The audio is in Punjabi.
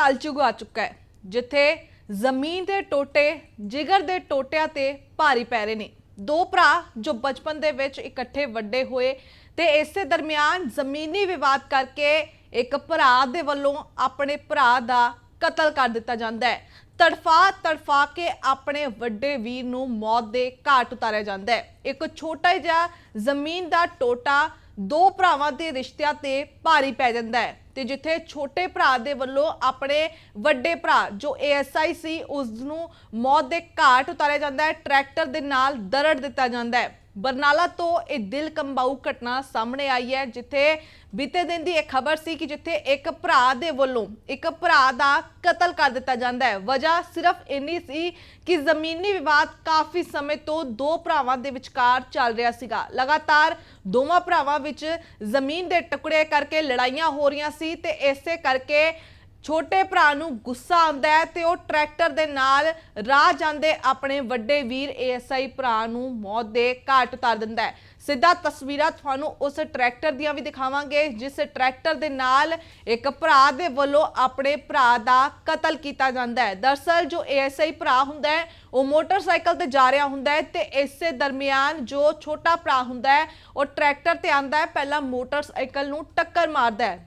ਕਲਯੁਗ ਆ ਚੁੱਕਾ ਹੈ, ਜਿੱਥੇ ਜ਼ਮੀਨ ਦੇ ਟੋਟੇ, ਜਿਗਰ ਦੇ ਟੋਟਿਆਂ ਤੇ ਭਾਰੀ ਪੈ ਰਹੇ ਨੇ। ਦੋ ਭਰਾ ਜੋ ਬਚਪਨ ਦੇ ਵਿੱਚ ਇਕੱਠੇ ਵੱਡੇ ਹੋਏ ਤੇ ਇਸੇ ਦਰਮਿਆਨ ਜ਼ਮੀਨੀ ਵਿਵਾਦ ਕਰਕੇ ਇੱਕ ਭਰਾ ਦੇ ਵੱਲੋਂ ਆਪਣੇ ਭਰਾ ਦਾ ਕਤਲ ਕਰ ਦਿੱਤਾ ਜਾਂਦਾ ਹੈ। ਤੜਫਾ ਤੜਫਾ ਕੇ ਆਪਣੇ ਵੱਡੇ ਵੀਰ ਨੂੰ ਮੌਤ ਦੇ ਘਾਟ ਉਤਾਰਿਆ ਜਾਂਦਾ ਹੈ। ਇੱਕ ਛੋਟਾ ਜਿਹਾ ਜ਼ਮੀਨ ਦਾ ਟੋਟਾ ਦੋ ਭਰਾਵਾਂ ਦੇ ਰਿਸ਼ਤਿਆਂ ਤੇ ਭਾਰੀ ਪੈ ਜਾਂਦਾ ਹੈ। ਤੇ ਜਿੱਥੇ ਛੋਟੇ ਭਰਾ ਦੇ ਵੱਲੋਂ ਆਪਣੇ ਵੱਡੇ ਭਰਾ, ਜੋ ਏਐਸਆਈ ਸੀ ਉਸ ਨੂੰ ਮੌਤ ਦੇ ਘਾਟ ਉਤਾਰਿਆ ਜਾਂਦਾ ਹੈ, ਟਰੈਕਟਰ ਦੇ ਨਾਲ ਦਰੜ ਦਿੱਤਾ ਜਾਂਦਾ ਹੈ। ਬਰਨਾਲਾ ਤੋਂ ਇਹ ਦਿਲ ਕੰਬਾਊ ਘਟਨਾ ਸਾਹਮਣੇ ਆਈ ਹੈ, ਜਿੱਥੇ ਬੀਤੇ ਦਿਨ ਦੀ ਇਹ ਖਬਰ ਸੀ ਕਿ ਜਿੱਥੇ ਇੱਕ ਭਰਾ ਦੇ ਵੱਲੋਂ, ਇੱਕ ਭਰਾ ਦਾ ਕਤਲ ਕਰ ਦਿੱਤਾ ਜਾਂਦਾ ਹੈ। ਵਜ੍ਹਾ ਸਿਰਫ ਇੰਨੀ ਸੀ ਕਿ ਜ਼ਮੀਨੀ ਵਿਵਾਦ ਕਾਫੀ ਸਮੇਂ ਤੋਂ ਦੋ ਭਰਾਵਾਂ ਦੇ ਵਿਚਕਾਰ ਚੱਲ ਰਿਹਾ ਸੀਗਾ। ਲਗਾਤਾਰ ਦੋਵਾਂ ਭਰਾਵਾਂ ਵਿੱਚ ਜ਼ਮੀਨ ਦੇ ਟੁਕੜੇ ਕਰਕੇ ਲੜਾਈਆਂ ਹੋ ਰਹੀਆਂ ਸੀ ਤੇ ਇਸੇ ਕਰਕੇ ਛੋਟੇ ਭਰਾ ਨੂੰ ਗੁੱਸਾ ਆਉਂਦਾ ਹੈ ਤੇ ਉਹ ਟਰੈਕਟਰ ਦੇ ਨਾਲ ਰਾਹ ਜਾਂਦੇ ਆਪਣੇ ਵੱਡੇ ਵੀਰ ਏਐਸਆਈ ਭਰਾ ਨੂੰ ਮੌਤ ਦੇ ਘਾਟ ਉਤਾਰ ਦਿੰਦਾ ਹੈ। ਸਿੱਧਾ ਤਸਵੀਰਾਂ ਤੁਹਾਨੂੰ ਉਸ ਟਰੈਕਟਰ ਦੀਆਂ ਵੀ ਦਿਖਾਵਾਂਗੇ, ਜਿਸ ਟਰੈਕਟਰ ਦੇ ਨਾਲ ਇੱਕ ਭਰਾ ਦੇ ਵੱਲੋਂ ਆਪਣੇ ਭਰਾ ਦਾ ਕਤਲ ਕੀਤਾ ਜਾਂਦਾ ਹੈ। ਦਰਸਲ ਜੋ ਏਐਸਆਈ ਭਰਾ ਹੁੰਦਾ ਹੈ, ਉਹ ਮੋਟਰਸਾਈਕਲ ਤੇ ਜਾ ਰਿਹਾ ਹੁੰਦਾ ਹੈ ਤੇ ਇਸੇ ਦਰਮਿਆਨ ਜੋ ਛੋਟਾ ਭਰਾ ਹੁੰਦਾ ਹੈ, ਉਹ ਟਰੈਕਟਰ ਤੇ ਆਂਦਾ ਹੈ, ਪਹਿਲਾਂ ਮੋਟਰਸਾਈਕਲ ਨੂੰ ਟੱਕਰ ਮਾਰਦਾ ਹੈ।